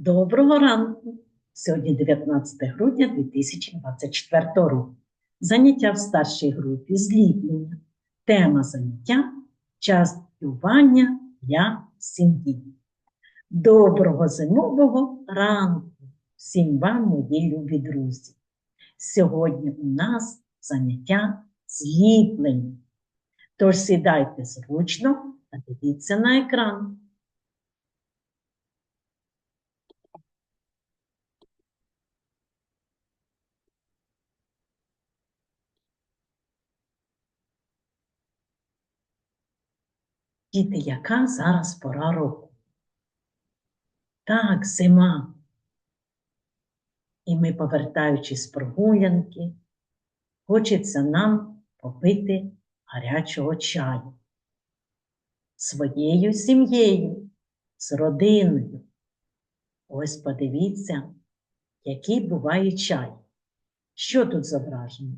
Доброго ранку! Сьогодні 19 грудня 2024 року. Заняття в старшій групі зліплення. Тема заняття частування для сім'ї. Доброго зимового ранку всім вам, мої любі друзі. Сьогодні у нас заняття зліплення. Тож сідайте зручно та дивіться на екран. Діти, яка зараз пора року? Так, зима. І ми, повертаючись з прогулянки, хочеться нам попити гарячого чаю своєю сім'єю, з родиною. Ось подивіться, який буває чай. Що тут зображено?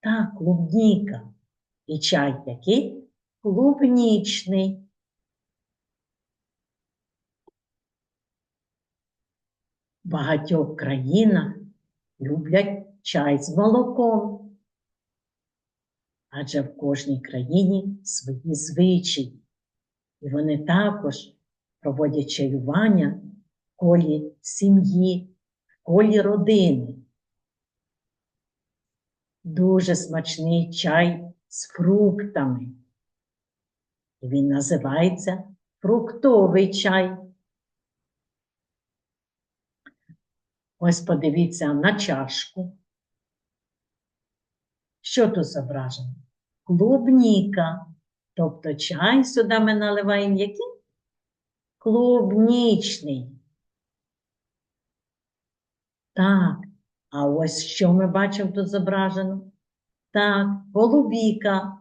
Так, клубніка. І чай який? Клубнічний. В багатьох країнах люблять чай з молоком, адже в кожній країні свої звичаї, і вони також проводять чаювання в колі сім'ї, в колі родини. Дуже смачний чай з фруктами. Він називається фруктовий чай. Ось подивіться на чашку. Що тут зображено? Клубніка. Тобто чай сюди ми наливаємо який? Клубнічний. Так, а ось що ми бачимо тут зображено? Так, голубіка.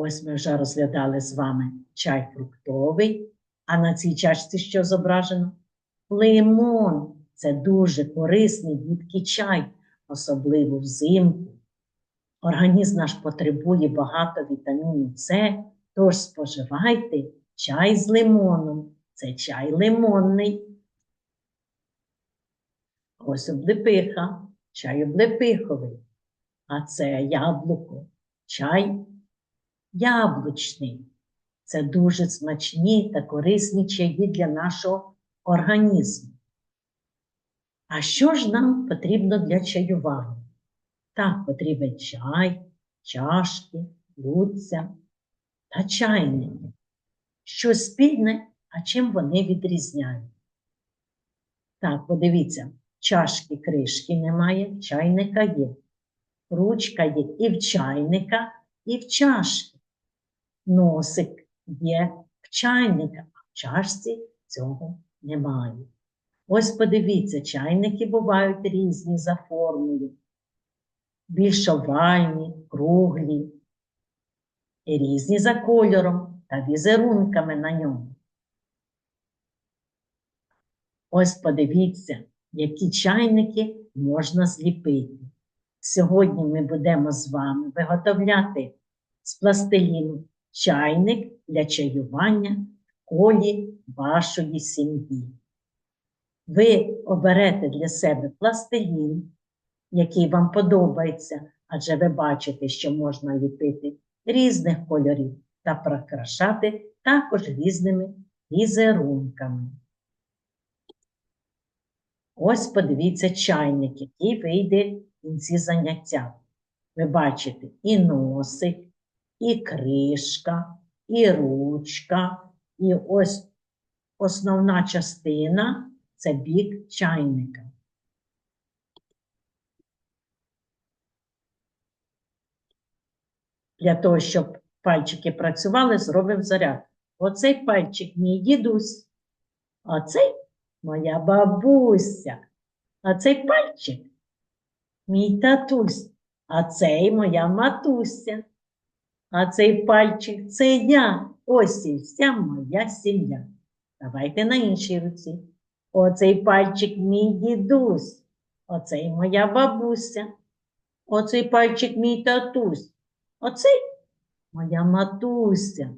Ось ми вже розглядали з вами чай фруктовий, а на цій чашці що зображено? Лимон. Це дуже корисний дітки чай, особливо взимку. Організм наш потребує багато вітаміну С, тож споживайте чай з лимоном. Це чай лимонний. Ось облепиха, чай облепиховий. А це яблуко, чай яблучний. Це дуже смачні та корисні чаї для нашого організму. А що ж нам потрібно для чаювання? Так, потрібен чай, чашки, блюдця та чайники. Що спільне, а чим вони відрізняють? Так, подивіться, чашки кришки немає, чайника є. Ручка є і в чайника, і в чашки. Носик є в чайника, а в чашці цього немає. Ось подивіться, чайники бувають різні за формою. Більш овальні, круглі, і різні за кольором та візерунками на ньому. Ось подивіться, які чайники можна зліпити. Сьогодні ми будемо з вами виготовляти з пластиліну чайник для чаювання в колі вашої сім'ї. Ви оберете для себе пластилін, який вам подобається, адже ви бачите, що можна ліпити різних кольорів та прикрашати також різними візерунками. Ось подивіться чайник, який вийде в кінці заняття. Ви бачите і носик, і кришка, і ручка, і ось основна частина це бік чайника. Для того, щоб пальчики працювали, зробимо заряд. Оцей пальчик мій дідусь, а цей моя бабуся, а цей пальчик мій татусь, а цей моя матуся. А цей пальчик це я. Ось і вся моя сім'я. Давайте на іншій руці. Оцей пальчик мій дідусь. Оцей моя бабуся. Оцей пальчик мій татусь. Оцей моя матуся.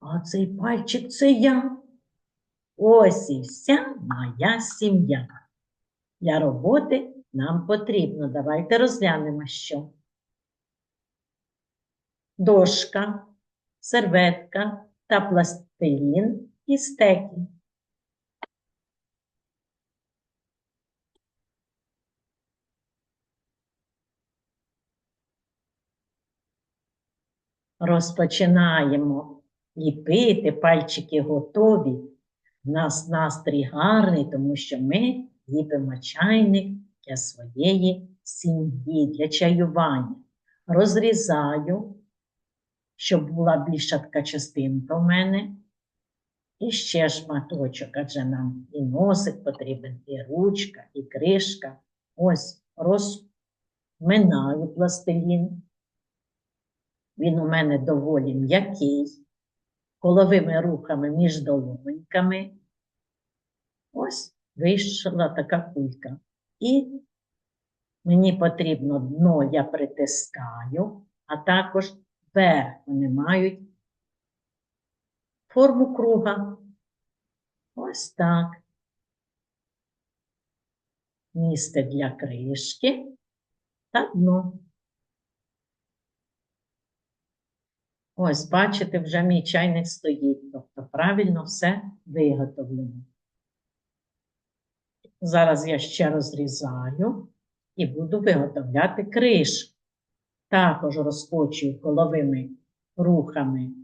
А цей пальчик це я. Ось і вся моя сім'я. Для роботи нам потрібно. Давайте розглянемо, що. Дошка, серветка та пластилін і стеки. Розпочинаємо ліпити, пальчики готові. У нас настрій гарний, тому що ми ліпимо чайник для своєї сім'ї, для чаювання. Розрізаю, щоб була більша така частинка в мене. І ще шматочок, адже нам і носик потрібен, і ручка, і кришка. Ось розминаю пластилін. Він у мене доволі м'який, коловими рухами між долоньками. Ось вийшла така кулька. І мені потрібно дно я притискаю, а також верх вони мають форму круга. Ось так. Місце для кришки та дно. Ось, бачите, вже мій чайник стоїть, тобто правильно все виготовлено. Зараз я ще розрізаю і буду виготовляти кришку. Також розкочую коловими рухами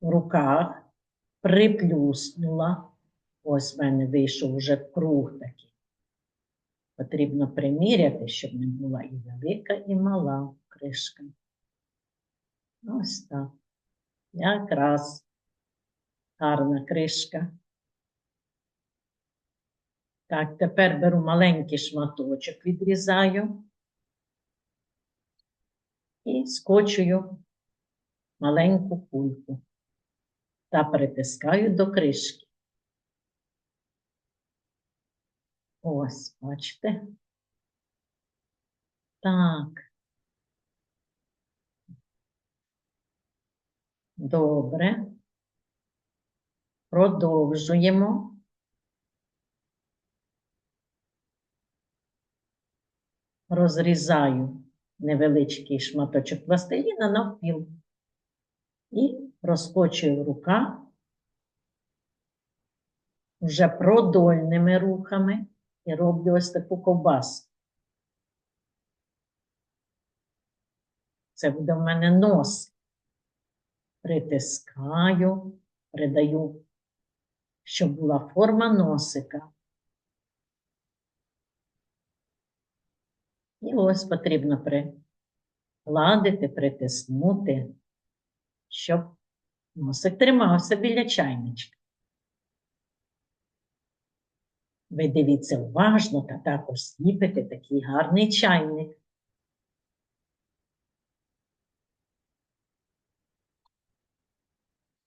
в руках, приплюснула. Ось в мене вийшов вже круг такий. Потрібно приміряти, щоб не була і велика, і мала кришка. Ось так. Якраз гарна кришка. Так, тепер беру маленький шматочок, відрізаю і скочую маленьку кульку та притискаю до кришки. Ось, бачите? Так. Добре. Продовжуємо. Розрізаю невеличкий шматочок пластиліна навпіл і розкочую в руках вже продольними рухами і роблю ось таку ковбаску. Це буде в мене нос притискаю, придаю, щоб була форма носика. І ось потрібно пригладити, притиснути, щоб носик тримався біля чайничка. Ви дивіться уважно та також зліпите такий гарний чайник.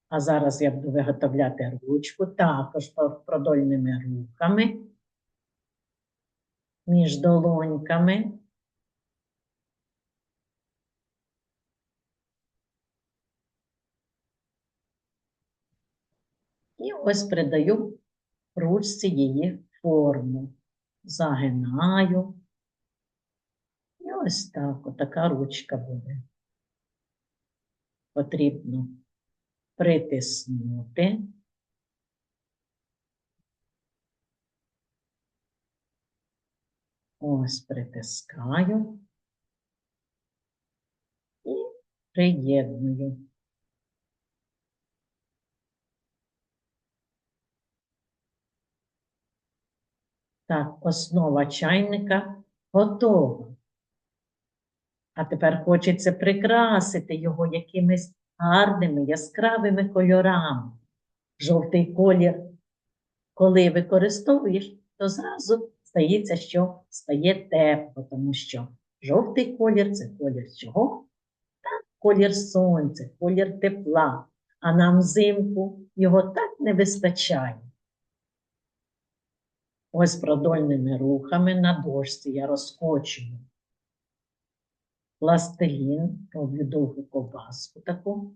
А зараз я буду виготовляти ручку також продольними руками між долоньками. І ось придаю ручці її форму. Загинаю. І ось так, отака ручка буде. Потрібно притиснути. Ось притискаю і приєдную. Так, основа чайника готова. А тепер хочеться прикрасити його якимись гарними яскравими кольорами. Жовтий колір, коли використовуєш, то зразу стається, що стає тепло, тому що жовтий колір це колір чого? Так, колір сонця, колір тепла, а нам взимку його так не вистачає. Ось продольними рухами на дошці я розкочую пластилін, роблю довгу ковбаску таку.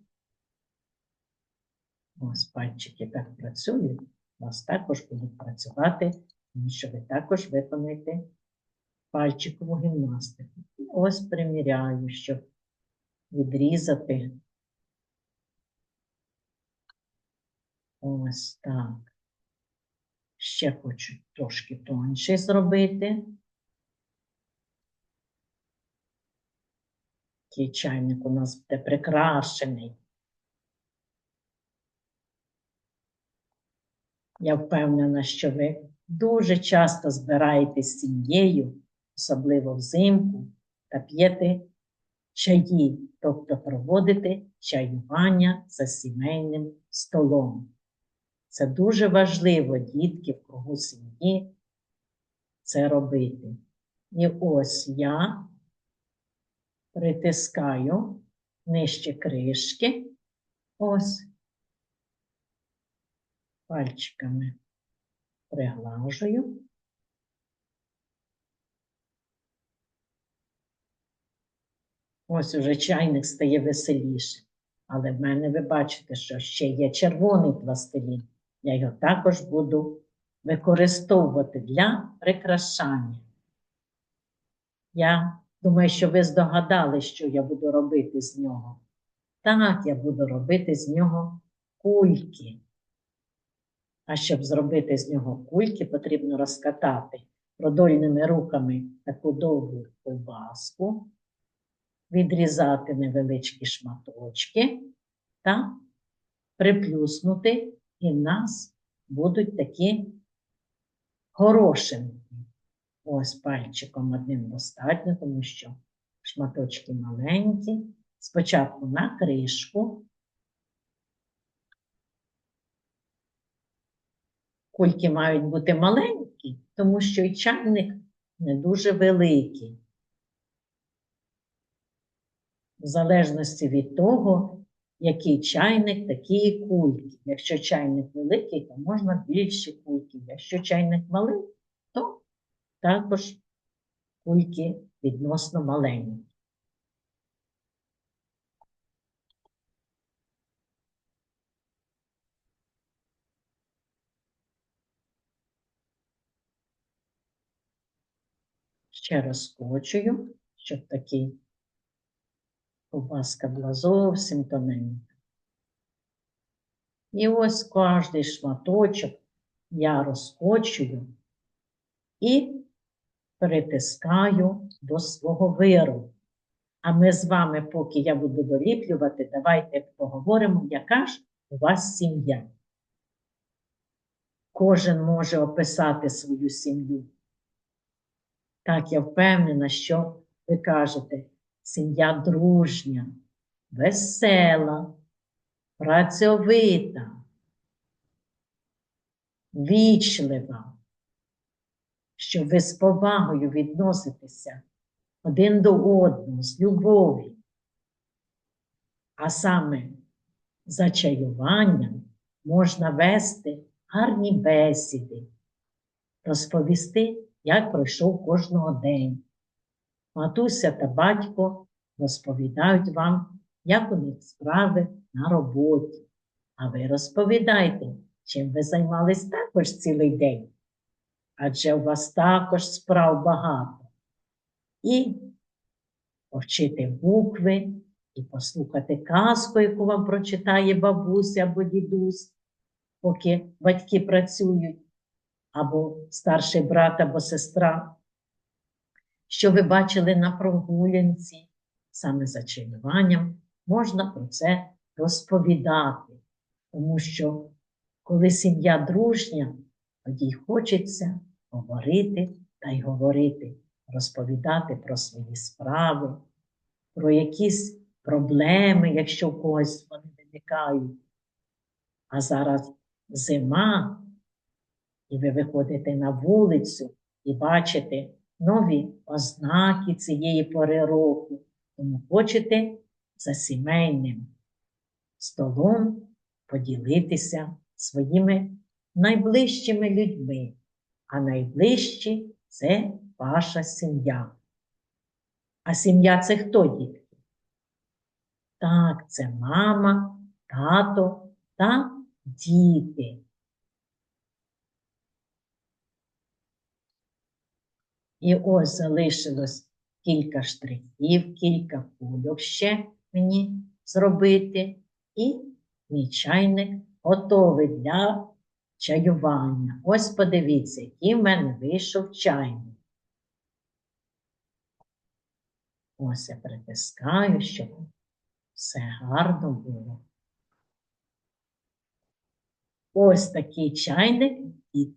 Ось пальчики так працюють, у вас також будуть працювати, тому що ви також виконуєте пальчикову гімнастику. Ось приміряю, щоб відрізати. Ось так. Ще хочу трошки тонший зробити. Такий чайник у нас буде прикрашений. Я впевнена, що ви дуже часто збираєтесь з сім'єю, особливо взимку, та п'єте чаї, тобто проводите чаювання за сімейним столом. Це дуже важливо, дітки в кругу сім'ї це робити. І ось я притискаю нижче кришки, ось пальчиками приглажую. Ось уже чайник стає веселіше. Але в мене ви бачите, що ще є червоний пластилін. Я його також буду використовувати для прикрашання. Я думаю, що ви здогадали, що я буду робити з нього. Так, я буду робити з нього кульки. А щоб зробити з нього кульки, потрібно розкатати продольними руками таку довгу ковбаску, відрізати невеличкі шматочки та приплюснути, і в нас будуть такі горошинки. Ось пальчиком одним достатньо, тому що шматочки маленькі. Спочатку на кришку. Кульки мають бути маленькі, тому що і чайник не дуже великий. В залежності від того, який чайник, такі і кульки. Якщо чайник великий, то можна більші кульки. Якщо чайник малий, то також кульки відносно маленькі. Ще розкочую, щоб такий ковбаска була зовсім тоненька. І ось кожний шматочок я розкочую і притискаю до свого виробу. А ми з вами, поки я буду доліплювати, давайте поговоримо, яка ж у вас сім'я. Кожен може описати свою сім'ю. Так, я впевнена, що ви кажете, сім'я дружня, весела, працьовита, вічлива, що ви з повагою відноситеся один до одного, з любов'ю. А саме за чаюванням можна вести гарні бесіди, розповісти, як пройшов кожного день. Матуся та батько розповідають вам, як у них справи на роботі. А ви розповідайте, чим ви займались також цілий день. Адже у вас також справ багато. І повчити букви, і послухати казку, яку вам прочитає бабуся або дідусь, поки батьки працюють, або старший брат або сестра що ви бачили на прогулянці, саме за чаюванням, можна про це розповідати, тому що коли сім'я дружня, тоді хочеться говорити та й говорити, розповідати про свої справи, про якісь проблеми, якщо в когось вони виникають. А зараз зима, і ви виходите на вулицю і бачите, нові ознаки цієї пори року. Тому хочете за сімейним столом поділитися своїми найближчими людьми, а найближчі це ваша сім'я. А сім'я це хто, дітки? Так, це мама, тато та діти. І ось залишилось кілька штрихів, кілька кульок ще мені зробити. І мій чайник готовий для чаювання. Ось подивіться, який в мене вийшов чайник. Ось я притискаю, щоб все гарно було. Ось такий чайник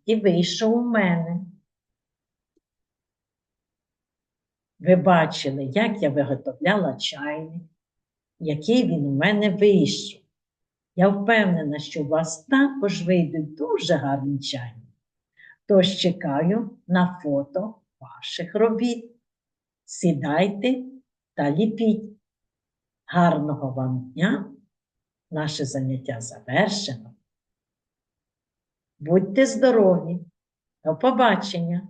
і вийшов у мене. Ви бачили, як я виготовляла чайник, який він у мене вийшов. Я впевнена, що у вас також вийдуть дуже гарні чайники. Тож чекаю на фото ваших робіт. Сідайте та ліпіть. Гарного вам дня! Наше заняття завершено. Будьте здорові! До побачення!